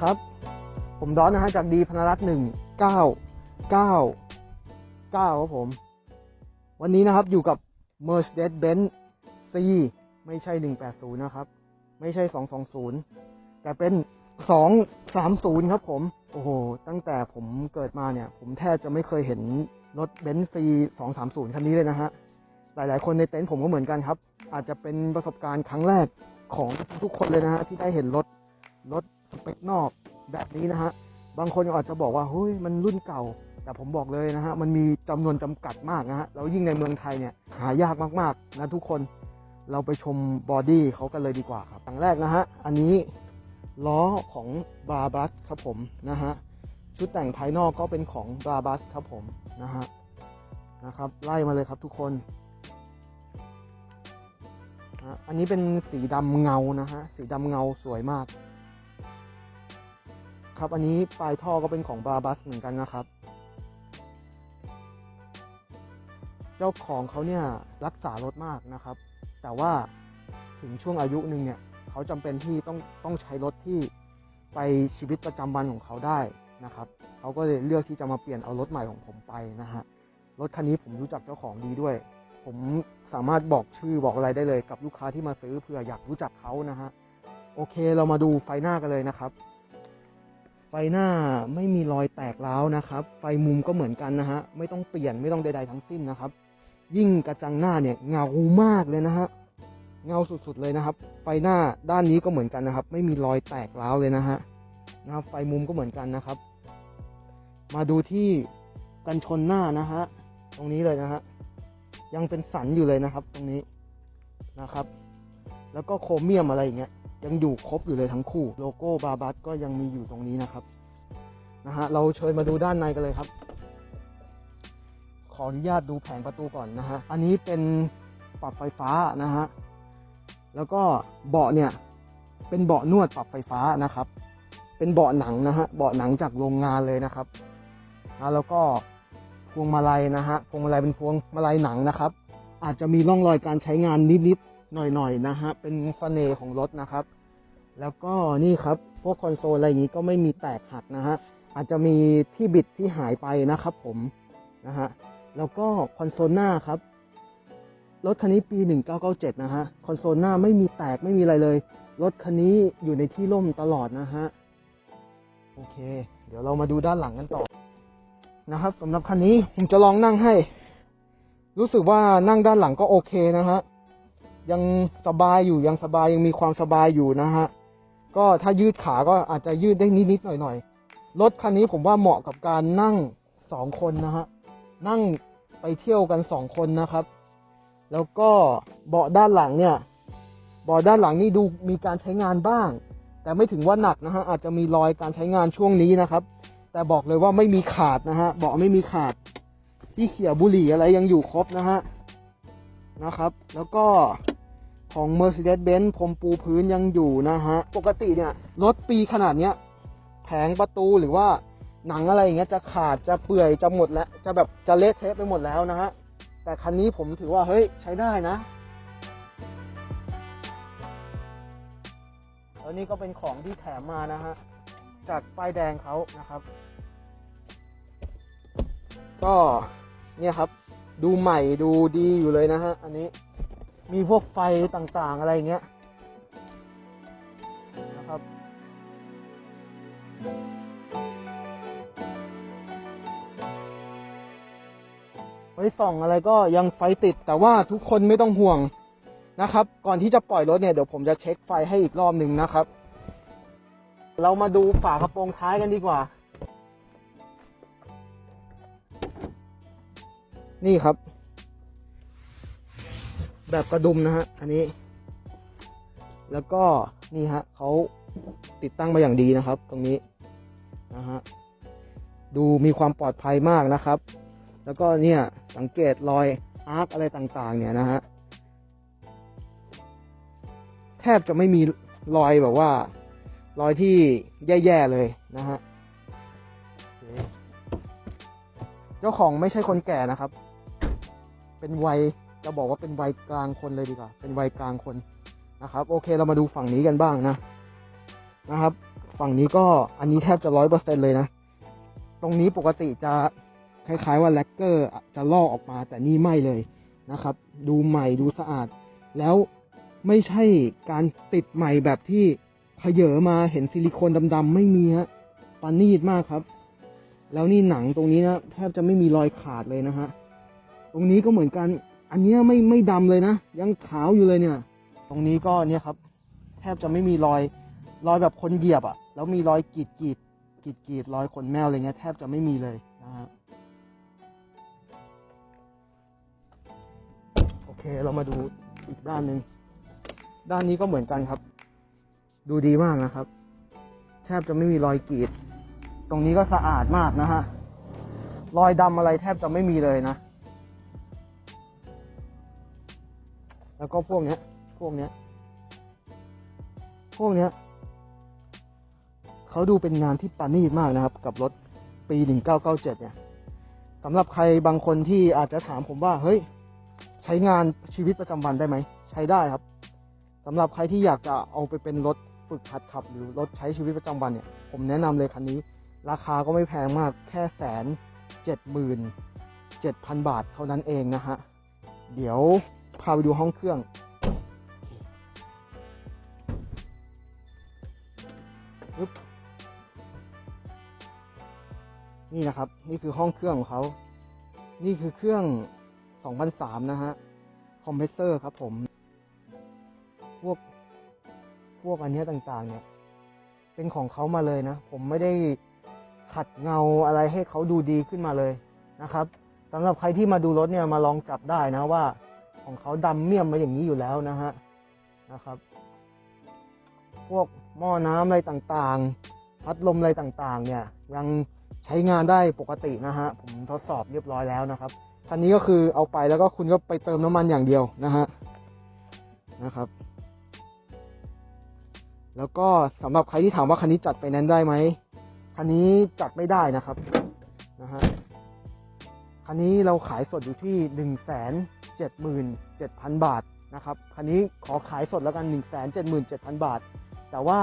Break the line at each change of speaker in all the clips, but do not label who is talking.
ครับ ผมดอนนะฮะจากดีพนรัตน์หนึ่งเก้าเก้าเก้าครับผม วันนี้นะครับอยู่กับ Mercedes-Benz C ไม่ใช่180นย์นะครับ ไม่ใช่220แต่เป็น230ครับผม โอ้โห ตั้งแต่ผมเกิดมาเนี่ย ผมแทบจะไม่เคยเห็นรถเบนซ์ C 230คันนี้เลยนะฮะ หลาย ๆ คนในเต็นท์ผมก็เหมือนกันครับ อาจจะเป็นประสบการณ์ครั้งแรกของทุกคนเลยนะฮะ ที่ได้เห็นรถรถ สเปคนอกแบบนี้นะฮะ บางคนอาจจะบอกว่าเฮ้ยมันรุ่นเก่า แต่ผมบอกเลยนะฮะ มันมีจำนวนจำกัดมากนะฮะ แล้วยิ่งในเมืองไทยเนี่ยหายากมากๆนะทุกคน เราไปชมบอดี้เขากันเลยดีกว่าครับอย่างแรกนะฮะ อันนี้ล้อของบาบัสครับผมนะฮะ ชุดแต่งภายนอกก็เป็นของบาบัสครับผมนะฮะ นะครับ ไล่มาเลยครับทุกคนอันนี้เป็นสีดำเงานะฮะ สีดำเงาสวยมาก ครับ อันนี้ปลายท่อก็เป็นของบาบัสเหมือนกันนะครับ เจ้าของเขาเนี่ยรักษารถมากนะครับ แต่ว่าถึงช่วงอายุหนึ่งเนี่ยเขาจำเป็นที่ต้องต้องใช้รถที่ไปชีวิตประจำวันของเขาได้นะครับเขาก็เลยเลือกที่จะมาเปลี่ยนเอารถใหม่ของผมไปนะฮะรถคันนี้ผมรู้จักเจ้าของดีด้วย ผมสามารถบอกชื่อบอกอะไรได้เลยกับลูกค้าที่มาซื้อเผื่ออยากรู้จักเขานะฮะโอเคเรามาดูไฟหน้ากันเลยนะครับ หน้าไม่มีรอยแตกร้าวนะครับ ไฟมุมก็เหมือนกันนะฮะ ไม่ต้องเปลี่ยนไม่ต้องใด ๆ ทั้งสิ้นนะครับ ยิ่งกระจังหน้าเนี่ยเงามากเลยนะฮะ เงาสุดๆเลยนะครับ ไฟหน้าด้านนี้ก็เหมือนกันนะครับ ไม่มีรอยแตกร้าวเลยนะฮะนะครับ ไฟมุมก็เหมือนกันนะครับ มาดูที่กันชนหน้านะฮะ ตรงนี้เลยนะฮะ ยังเป็นสันอยู่เลยนะครับ ตรงนี้นะครับ แล้วก็โครเมียมอะไรอย่างเงี้ย ยังอยู่ครบอยู่เลยทั้งคู่ โลโก้บาบัสก็ยังมีอยู่ตรงนี้นะครับนะฮะเราเชิญมาดูด้านในกันเลยครับ ขออนุญาตดูแผงประตูก่อนนะฮะอันนี้เป็นปรับไฟฟ้านะฮะแล้วก็เบาะเนี่ยเป็นเบาะนวดปรับไฟฟ้านะครับ เป็นเบาะหนังนะฮะเบาะหนังจากโรงงานเลยนะครับนะแล้วก็พวงมาลัยนะฮะพวงมาลัยเป็นพวงมาลัยหนังนะครับ อาจจะมีร่องรอยการใช้งานนิดๆหน่อยๆนะฮะเป็นเสน่ห์ของรถนะครับ แล้วก็นี่ครับพวกคอนโซลอะไรอย่างนี้ก็ไม่มีแตกหักนะฮะอาจจะมีที่บิดที่หายไปนะครับผมนะฮะแล้วก็คอนโซลหน้าครับรถคันนี้ปี 1997 นะฮะ คอนโซลหน้าไม่มีแตกไม่มีอะไรเลย รถคันนี้อยู่ในที่ร่มตลอดนะฮะ โอเค เดี๋ยวเรามาดูด้านหลังกันต่อ นะครับสำหรับคันนี้ผมจะลองนั่งให้ รู้สึกว่านั่งด้านหลังก็โอเคนะฮะ ยังสบายอยู่ยังสบายยังมีความสบายอยู่นะฮะ ก็ถ้ายืดขาก็อาจจะยืดได้นิดๆหน่อยๆรถคันนี้ผมว่าเหมาะกับการนั่งสองคนนะฮะนั่งไปเที่ยวกันสองคนนะครับ แล้วก็เบาะด้านหลังเนี่ยเบาะด้านหลังนี่ดูมีการใช้งานบ้าง แต่ไม่ถึงว่าหนักนะฮะอาจจะมีรอยการใช้งานช่วงนี้นะครับ แต่บอกเลยว่าไม่มีขาดนะฮะเบาะไม่มีขาดที่เขี่ยบุหรี่อะไรยังอยู่ครบนะฮะนะครับ แล้วก็ ของ Mercedes-Benz พรมปูพื้นยังอยู่นะฮะ ปกติเนี่ย รถปีขนาดเนี้ย แผงประตูหรือว่าหนังอะไรอย่างเงี้ยจะขาดจะเปื่อยจะหมดแล้ว จะแบบจะเละเทะไปหมดแล้วนะฮะ แต่คันนี้ผมถือว่าเฮ้ยใช้ได้นะแล้วนี่ก็เป็นของที่แถมมานะฮะ จากป้ายแดงเขานะครับ ก็เนี่ยครับ ดูใหม่ดูดีอยู่เลยนะฮะ อันนี้ มีพวกไฟต่างๆอะไรเงี้ยนะครับไฟส่องอะไรก็ยังไฟติด แต่ว่าทุกคนไม่ต้องห่วงนะครับ ก่อนที่จะปล่อยรถเนี่ยเดี๋ยวผมจะเช็คไฟให้อีกรอบหนึ่งนะครับ เรามาดูฝากระโปรงท้ายกันดีกว่า นี่ครับ แบบกระดุมนะฮะ อันนี้ แล้วก็นี่ฮะเขาติดตั้งมาอย่างดีนะครับ ตรงนี้นะฮะดูมีความปลอดภัยมากนะครับ แล้วก็เนี่ยสังเกตรอยอาร์คอะไรต่างๆ เนี่ยนะฮะแทบจะไม่มีรอยแบบว่า รอยที่แย่ๆเลยนะฮะเจ้าของไม่ใช่คนแก่นะครับ เป็นวัย จะบอกว่าเป็นวัยกลางคนเลยดีกว่า เป็นวัยกลางคนนะครับ โอเคเรามาดูฝั่งนี้กันบ้างนะนะครับ ฝั่งนี้ก็อันนี้แทบจะร้อยเปอร์เซ็นเลยนะ ตรงนี้ปกติจะคล้ายๆว่าแลกเกอร์จะลอกออกมา แต่นี่ไม่เลยนะครับ ดูใหม่ดูสะอาด แล้วไม่ใช่การติดใหม่แบบที่เขยอมาเห็นซิลิโคนดำๆไม่มีฮะปานีดมากครับ แล้วนี่หนังตรงนี้นะแทบจะไม่มีรอยขาดเลยนะฮะ ตรงนี้ก็เหมือนกัน อันเนี้ยไม่ไม่ดำเลยนะ ยังขาวอยู่เลยเนี่ย ตรงนี้ก็เนี่ยครับ แทบจะไม่มีรอยรอยแบบคนเหยียบอะ่ะ แล้วมีรอยกรีดกรีดกรีดกรีดรอยขนแมวอะไรเงี้ยแทบจะไม่มีเลยนะฮะโอเคเรามาดูอีกด้านหนึ่งด้านนี้ก็เหมือนกันครับ ดูดีมากนะครับ แทบจะไม่มีรอยกรีด ตรงนี้ก็สะอาดมากนะฮะรอยดำอะไรแทบจะไม่มีเลยนะ แล้วก็พวกเนี้ย พวกเนี้ย พวกเนี้ย เขาดูเป็นงานที่ปานีตมากนะครับ กับรถปี1997เนี่ยสำหรับใครบางคนที่อาจจะถามผมว่า เฮ้ย ใช้งานชีวิตประจำวันได้ไหม ใช้ได้ครับสำหรับใครที่อยากจะเอาไปเป็นรถฝึกหัดขับ หรือรถใช้ชีวิตประจำวันเนี่ย ผมแนะนำเลยคันนี้ ราคาก็ไม่แพงมาก แค่แสนเจ็ดหมื่นเจ็ดพันบาทเท่านั้นเองนะฮะ เดี๋ยว พาไปดูห้องเครื่อง นี่นะครับ นี่คือห้องเครื่องของเขา นี่คือเครื่อง2003นะฮะ คอมเพรสเซอร์ครับผม พวก พวกอันเนี้ยต่างๆ เนี่ย เป็นของเขามาเลยนะ ผมไม่ได้ขัดเงาอะไรให้เขาดูดีขึ้นมาเลยนะครับสำหรับใครที่มาดูรถเนี่ยมาลองจับได้นะว่า ของเขาดำเมี่ยมมาอย่างนี้อยู่แล้วนะฮะนะครับ พวกหม้อน้ำอะไรต่างๆ พัดลมอะไรต่างๆ เนี่ย ยังใช้งานได้ปกตินะฮะ ผมทดสอบเรียบร้อยแล้วนะครับคันนี้ก็คือเอาไปแล้วก็คุณก็ไปเติมน้ำมันอย่างเดียวนะฮะนะครับ แล้วก็สำหรับใครที่ถามว่าคันนี้จัดไปแน้นได้ไหมคันนี้จัดไม่ได้นะครับนะฮะคันนี้เราขายสดอยู่ที่หนึ่งแสน เจ็ดหมื่นเจ็ดพันบาทนะครับคันนี้ขอขายสดแล้วกันหนึ่งแสนเจ็ดหมื่นเจ็ดพันบาท แต่ว่า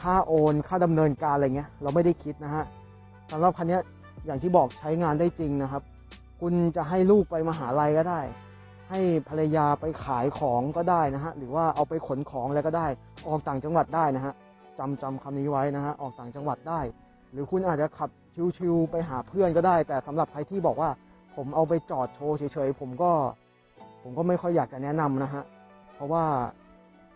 ค่าโอนค่าดำเนินการอะไรเงี้ยเราไม่ได้คิดนะฮะสำหรับคันนี้อย่างที่บอกใช้งานได้จริงนะครับ คุณจะให้ลูกไปมหาลัยก็ได้ ให้ภรรยาไปขายของก็ได้นะฮะหรือว่าเอาไปขนของอะไรก็ได้ ออกต่างจังหวัดได้นะฮะจำจำคำนี้ไว้นะฮะออกต่างจังหวัดได้ หรือคุณอาจจะขับชิวๆไปหาเพื่อนก็ได้ แต่สำหรับใครที่บอกว่าผมเอาไปจอดโชว์เฉยๆผมก็ ผมก็ไม่ค่อยอยากจะแนะนำนะฮะ เพราะว่า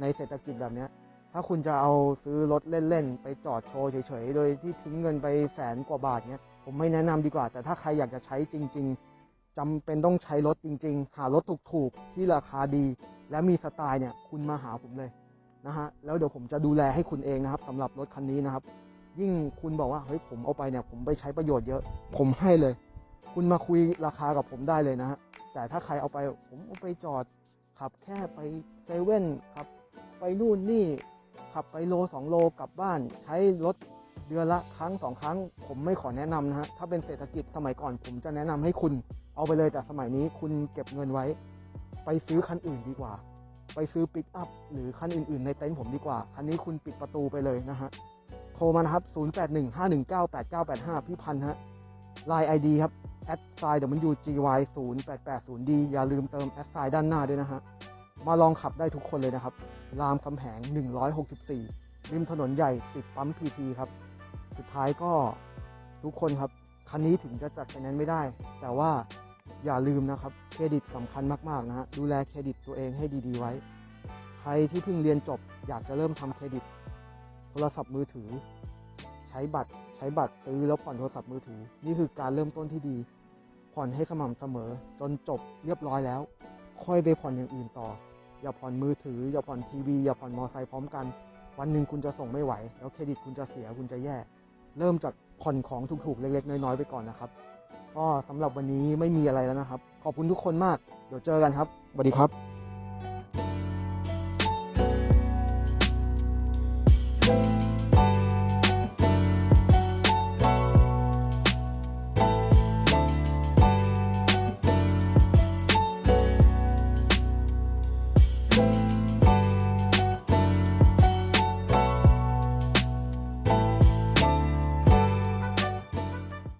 ในเศรษฐกิจแบบเนี้ยถ้าคุณจะเอาซื้อรถเล่นๆ ไปจอดโชว์เฉยๆ โดยที่ทิ้งเงินไปแสนกว่าบาทเนี้ยผมไม่แนะนำดีกว่า แต่ถ้าใครอยากจะใช้จริง ๆจำเป็นต้องใช้รถจริง ๆ หารถถูกๆ ที่ราคาดี และมีสไตล์เนี่ยคุณมาหาผมเลยนะฮะ แล้วเดี๋ยวผมจะดูแลให้คุณเองนะครับสำหรับรถคันนี้นะครับ ยิ่งคุณบอกว่าเฮ้ยผมเอาไปเนี่ยผมไปใช้ประโยชน์เยอะ ผมให้เลย คุณมาคุยราคากับผมได้เลยนะฮะแต่ถ้าใครเอาไปผมเอาไปจอดขับแค่ไปเซเว่นขับไปนู่นนี่ขับไปโลสองโลกลับบ้าน ใช้รถเดือนละครั้งสองครั้ง ผมไม่ขอแนะนำนะฮะถ้าเป็นเศรษฐกิจสมัยก่อน ผมจะแนะนำให้คุณเอาไปเลยแต่สมัยนี้คุณเก็บเงินไว้ ไปซื้อคันอื่นดีกว่า ไปซื้อปิกอัพหรือคันอื่นๆ ในเต็นท์ผมดีกว่า คันนี้คุณปิดประตูไปเลยนะฮะโทรมานะครับ 0815198985 พี่พันธ์ฮะ Line ID ครับ a d s i g n WGY 0880D อย่าลืมเติม a d s i g n ด้านหน้าด้วยนะฮะ มาลองขับได้ทุกคนเลยนะครับ รามคำแหง 164 ริมถนนใหญ่ติดปั๊ม PT ครับ สุดท้ายก็ทุกคนครับ คันนี้ถึงจะจัดไฟแนนซ์ไม่ได้ แต่ว่าอย่าลืมนะครับ เครดิตสำคัญมาก ๆ นะฮะ ดูแลเครดิตตัวเองให้ดี ๆ ไว้ ใครที่เพิ่งเรียนจบอยากจะเริ่มทำเครดิต โทรศัพท์มือถือ ใช้บัตรใช้บัตรซื้อแล้วผ่อนโทรศัพท์มือถือ นี่คือการเริ่มต้นที่ดี ผ่อนให้สม่ำเสมอ จนจบเรียบร้อยแล้ว ค่อยไปผ่อนอย่างอื่นต่อ อย่าผ่อนมือถือ อย่าผ่อนทีวี อย่าผ่อนมอไซค์พร้อมกัน วันหนึ่งคุณจะส่งไม่ไหว แล้วเครดิตคุณจะเสียคุณจะแย่ เริ่มจากผ่อนของถูกๆเล็กๆ น้อยๆไปก่อนนะครับก็สำหรับวันนี้ไม่มีอะไรแล้วนะครับ ขอบคุณทุกคนมาก เดี๋ยวเจอกันครับสวัสดีครับ thank you